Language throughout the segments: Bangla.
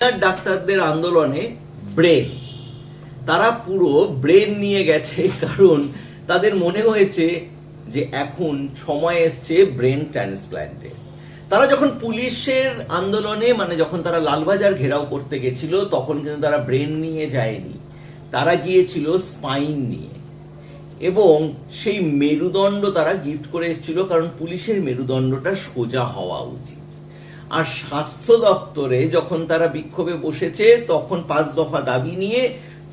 ডাক্তারদের আন্দোলনে ব্রেন। তারা পুরো ব্রেন নিয়ে গেছে কারণ তাদের মনে হয়েছে যে এখন সময় এসছে ব্রেন ট্রান্সপ্ল্যান্টের তারা যখন পুলিশের আন্দোলনে মানে যখন তারা লালবাজার ঘেরাও করতে গেছিল, তখন কিন্তু তারা ব্রেন নিয়ে যায়নি। তারা গিয়েছিল স্পাইন নিয়ে। এবং সেই মেরুদণ্ড তারা গিফট করে এসেছিল, কারণ পুলিশের মেরুদণ্ডটা সোজা হওয়া উচিত। আর স্বাস্থ্য দপ্তরে যখন তারা বিক্ষোভে বসেছে, তখন পাঁচ দফা দাবি নিয়ে,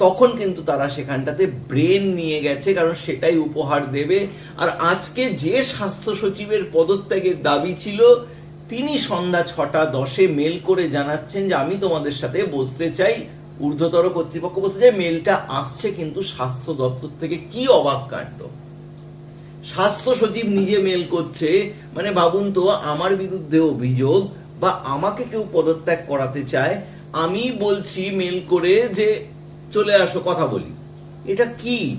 তখন কিন্তু তারা সেখানটাতে ব্রেন নিয়ে গেছে, কারণ সেটাই উপহার দেবে। আর আজকে যে স্বাস্থ্য সচিবের পদত্যাগের দাবি ছিল, তিনি সন্ধ্যা ছটা দশে মেল করে জানাচ্ছেন যে, আমি তোমাদের সাথে বসতে চাই। ঊর্ধ্বতর কর্তৃপক্ষ বসতে চাই মেলটা আসছে কিন্তু স্বাস্থ্য দপ্তর থেকে কি অবাক কাণ্ড? স্বাস্থ্য সচিব নিজে মেল করছে মানে ভাবুন তো, আমার বিরুদ্ধে অভিযোগ বা আমাকে কেউ পদত্যাগ করাতে চায়, আমি বলছি মেল করে যে, চলে আসো, কথা বলি। এটা কি?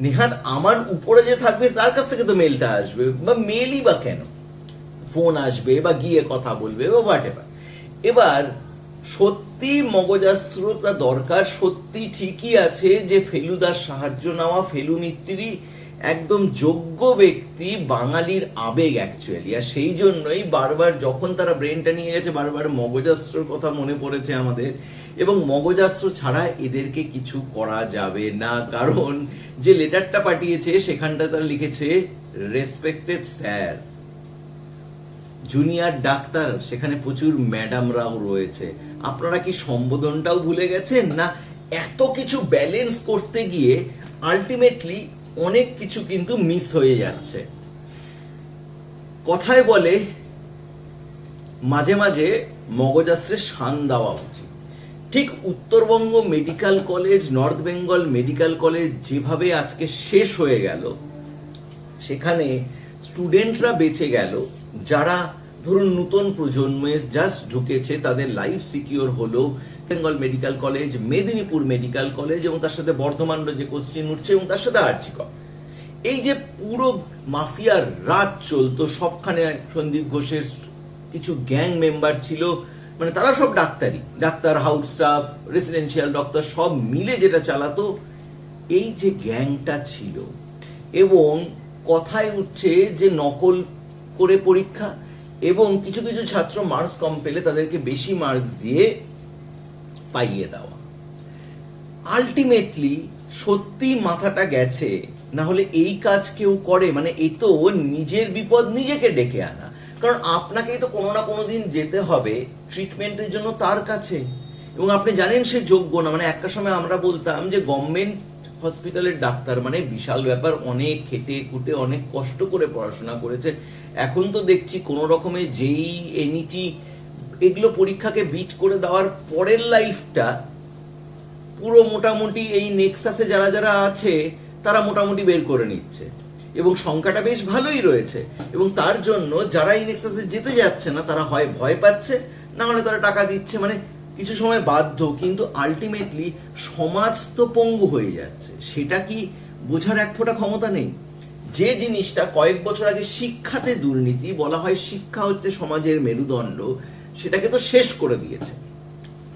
নেহাত আমার উপরে যে থাকবে, তার কাছ থেকে তো মেলটা আসবে, বা মেলই বা কেন? ফোন আসবে, বা গিয়ে কথা বলবে, বা হোয়াট এবার, সত্যি মগজাস্ত্রতা দরকার, সত্যি ঠিকই আছে যে, ফেলুদার সাহায্য নেওয়া, ফেলু মিত্রি একদম যোগ্য ব্যক্তি বাঙালির আবেগ অ্যাকচুয়ালি আর সেই জন্যই বারবার যখন তারা ব্রেনটা নিয়ে গেছে, বারবার মগজাস্ত্রর কথা মনে পড়েছে আমাদের, এবং মগজাস্ত্র ছাড়া এদেরকে কিছু করা যাবে না। কারণ যে লেটারটা পাঠিয়েছে সেখানটা তারা লিখেছে রেসপেক্টেড স্যার জুনিয়র ডাক্তার, সেখানে প্রচুর ম্যাডামরাও রয়েছে। আপনারা কি সম্বোধনটাও ভুলে গেছেন? না, এত কিছু ব্যালেন্স করতে গিয়ে আলটিমেটলি অনেক কিছু কিন্তু মিস হয়ে যাচ্ছে। কথায় বলে, মাঝে মাঝে মগজাস্ত্রে শান দেওয়া উচিত। ঠিক Uttarbanga medical college, north Bengal medical college যেভাবে আজকে শেষ হয়ে গেল, সেখানে স্টুডেন্টরা বেঁচে গেল, যারা ধরুন, নতুন প্রজন্মে জাস্ট ঢুকেছে, তাদের লাইফ সিকিওর হলো Bengal medical college, Medinipur medical college এবং তার সাথে বর্ধমান যে কোশ্চেন উঠছে এবং তার সাথে আর্চিকর এই যে পুরো মাফিয়ার রাত চলতো, সবখানে সন্দীপ ঘোষের কিছু গ্যাং মেম্বার ছিল মানে তারা সব ডাক্তারি, doctor house staff residential doctor সব মিলে যেটা চালাতো, এই যে গ্যাংটা ছিল এবং কথায় উঠছে যে নকল করে পরীক্ষা এবং কিছু কিছু ছাত্র মার্কস কম পেলে তাদেরকে বেশি মার্কস দিয়ে পাইয়ে দেওয়া। আলটিমেটলি সত্যি মাথাটা গেছে না হলে এই কাজ কেউ করে মানে এ তো নিজের বিপদ নিজেকে ডেকে আনা। কারণ আপনাকেই তো কোনো না কোনো দিন যেতে হবে ট্রিটমেন্টের জন্য তার কাছে। এবং আপনি জানেন সে যোগ্য না মানে একটা সময় আমরা বলতাম যে গভর্নমেন্ট হসপিটালের ডাক্তার মানে বিশাল ব্যাপার, অনেক খেটে খুটে, অনেক কষ্ট করে পড়াশোনা করেছে। এখন তো দেখছি কোন রকমে যেই এনইটি এগুলো পরীক্ষাকে বিট করে দেওয়ার পরের লাইফটা পুরো মোটামুটি এই নেক্সাসে যারা যারা আছে, তারা মোটামুটি বের করে নিচ্ছে। এবং সংখ্যাটা বেশ ভালোই রয়েছে। এবং তার জন্য যারা এই নেক্সাসে যেতে যাচ্ছে না, তারা হয় ভয় পাচ্ছে, না হলে তারা টাকা দিচ্ছে মানে কিছু সময় বাধ্য, কিন্তু আলটিমেটলি সমাজ তো পঙ্গু হয়ে যাচ্ছে। সেটা কি বোঝার এক ফোঁটা ক্ষমতা নেই? যে জিনিসটা কয়েক বছর আগে শিক্ষাতে দুর্নীতি বলা হয় শিক্ষা হচ্ছে সমাজের মেরুদণ্ড, সেটাকে তো শেষ করে দিয়েছে।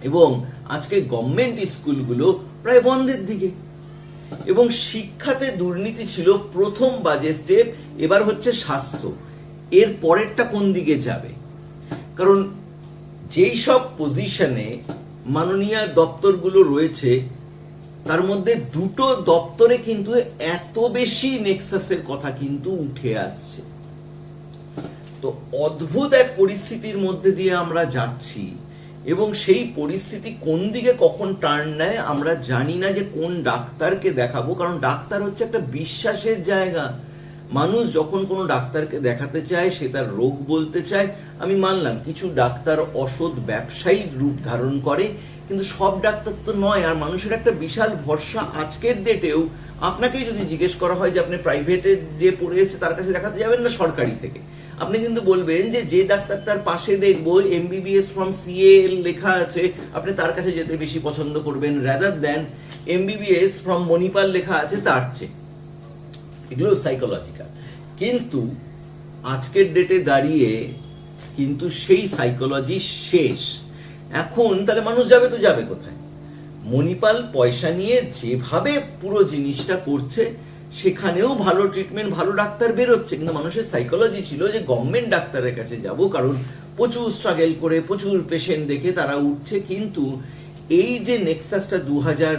এবং আজকে গভর্নমেন্ট স্কুলগুলো প্রায় বন্ধের দিকে। এবং শিক্ষাতে দুর্নীতি ছিল প্রথম বাজে স্টেপ এবার হচ্ছে স্বাস্থ্য। এর পরেরটা কোন দিকে যাবে? কারণ যেই সব পজিশনে মাননীয় দপ্তরগুলো রয়েছে, তার মধ্যে দুটো দপ্তরে কিন্তু এত বেশি নেক্সাসের কথা কিন্তু উঠে আসছে। তো অদ্ভুত এক পরিস্থিতির মধ্যে দিয়ে আমরা যাচ্ছি এবং সেই পরিস্থিতি কোন দিকে কখন টার্ন নেয় আমরা জানি না যে কোন ডাক্তারকে দেখাবো, কারণ ডাক্তার হচ্ছে একটা বিশ্বাসের জায়গা। মানুষ যখন কোনো ডাক্তারকে দেখাতে চায়, সে তার রোগ বলতে চায়, আমি মানলাম, কিছু ডাক্তার অসৎ ব্যবসায়িক রূপ ধারণ করে, কিন্তু সব ডাক্তার তো নয়, আর মানুষের একটা বিশাল ভরসা আজকের ডেটেও। আপনাকেই যদি জিজ্ঞেস করা হয় যে আপনি প্রাইভেটে যে পড়ে এসেছে তার কাছে দেখাতে যাবেন না সরকারি থেকে? আপনি কিন্তু বলবেন যে যে ডাক্তার তার পাশে দেখব এমবিবিএস ফ্রম সিএল লেখা আছে, আপনি তার কাছে যেতে বেশি পছন্দ করবেন rather than MBBS from Manipal লেখা আছে, তার চেয়ে। এগুলো সাইকোলজিক্যাল কিন্তু আজকের ডেটে দাঁড়িয়ে কিন্তু সেই সাইকোলজি শেষ। এখন তাহলে মানুষ যাবে তো যাবে কোথায়? মণিপাল পয়সা নিয়ে যেভাবে পুরো জিনিসটা করছে, সেখানেও ভালো ট্রিটমেন্ট ভালো ডাক্তার বেরোচ্ছে। কিন্তু মানুষের সাইকোলজি ছিল যে গভর্নমেন্ট ডাক্তারের কাছে যাব, কারণ প্রচুর স্ট্রাগল করে, প্রচুর পেশেন্ট দেখে তারা উঠছে। কিন্তু এই যে নেক্সাসটা দু হাজার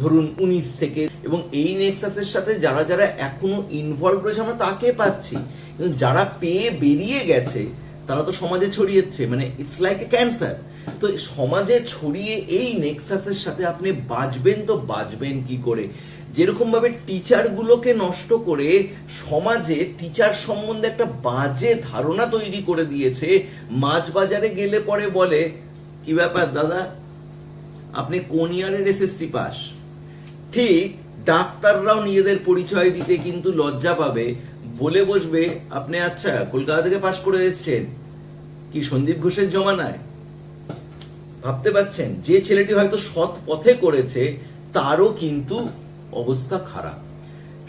ধরুন উনিশ থেকে, এবং এই নেক্সাসের সাথে যারা যারা এখনও ইনভলভ রয়েছে, আমরা তাকে পাচ্ছি। কিন্তু যারা পেয়ে বেরিয়ে গেছে, তারা তো সমাজে ছড়িয়েছে মানে ইটস লাইক এ ক্যান্সার তো সমাজে ছড়িয়ে এই নেক্সাসের সাথে আপনি বাঁচবেন তো বাঁচবেন কি করে? যেরকম ভাবে টিচার গুলোকে নষ্ট করে সমাজে টিচার সম্বন্ধে একটা বাজে ধারণা তৈরি করে দিয়েছে, মাছ বাজারে গেলে পরে বলে, কি ব্যাপার দাদা? আপনি কোন ইয়ারের এসএসসি পাস ঠিক ডাক্তাররাও নিজেদের পরিচয় দিতে কিন্তু লজ্জা পাবে। বলে বসবে, আপনি আচ্ছা কলকাতা থেকে পাশ করে এসেছেন। কি সন্দীপ ঘোষের জমানায়? ভাবতে পাচ্ছেন যে ছেলেটি হয়তো সৎ পথে করেছে, তারও কিন্তু অবস্থা খারাপ।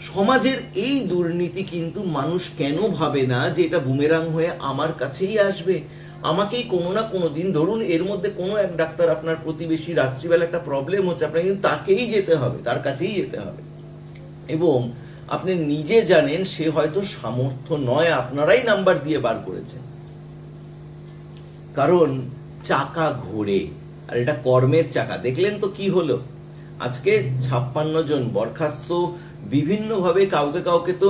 সমাজের এই দুর্নীতি কিন্তু মানুষ কেন ভাবে না যে এটা বুমেরাং হয়ে আমার কাছেই আসবে? আমাকেই কোনো না কোনো দিন, ধরুন এর মধ্যে কোনো এক ডাক্তার আপনার প্রতিবেশী রাত্রিবেলা একটা প্রবলেম হচ্ছে, আপনাকে কিন্তু তাকেই যেতে হবে, তার কাছেই যেতে হবে। এবং আপনি নিজে জানেন সে হয়তো সামর্থ্য নয়, আপনারাই নাম্বার দিয়ে বার করেছেন। কারণ চাকা ঘোরে, আর এটা কর্মের চাকা। দেখলেন তো কি হলো? আজকে ছাপ্পান্ন জন বরখাস্ত, বিভিন্নভাবে কাউকে কাউকে তো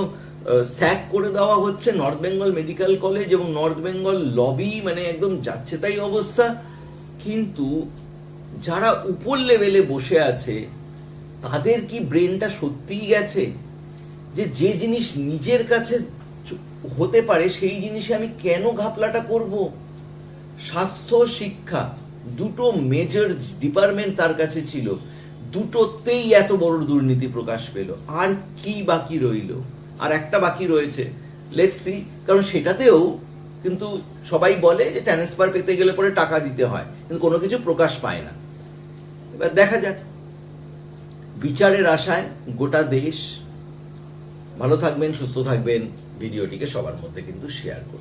স্যাক করে দেওয়া হচ্ছে নর্থ বেঙ্গল মেডিকেল কলেজ এবং নর্থ বেঙ্গল লবি মানে একদম যাচ্ছে তাই অবস্থা। কিন্তু যারা উপর লেভেলে বসে আছে, তাদের কি ব্রেনটা সত্যিই গেছে? যে যে জিনিস নিজের কাছে হতে পারে, সেই জিনিসে আমি কেন ঘাপলাটা করব? স্বাস্থ্য, শিক্ষা, দুটো মেজর ডিপার্টমেন্ট তার কাছে ছিল। দুটোতেই এত বড় দুর্নীতি প্রকাশ পেল। আর কি বাকি রইল? আর একটা বাকি রয়েছে। লেট সি কারণ সেটাতেও কিন্তু সবাই বলে যে ট্রান্সফার পেতে গেলে পরে টাকা দিতে হয়, কিন্তু কোনো কিছু প্রকাশ পায় না। এবার দেখা যাক। বিচারের আশায় গোটা দেশ ভালো থাকবেন, সুস্থ থাকবেন, ভিডিওটিকে সবার মধ্যে কিন্তু শেয়ার করুন।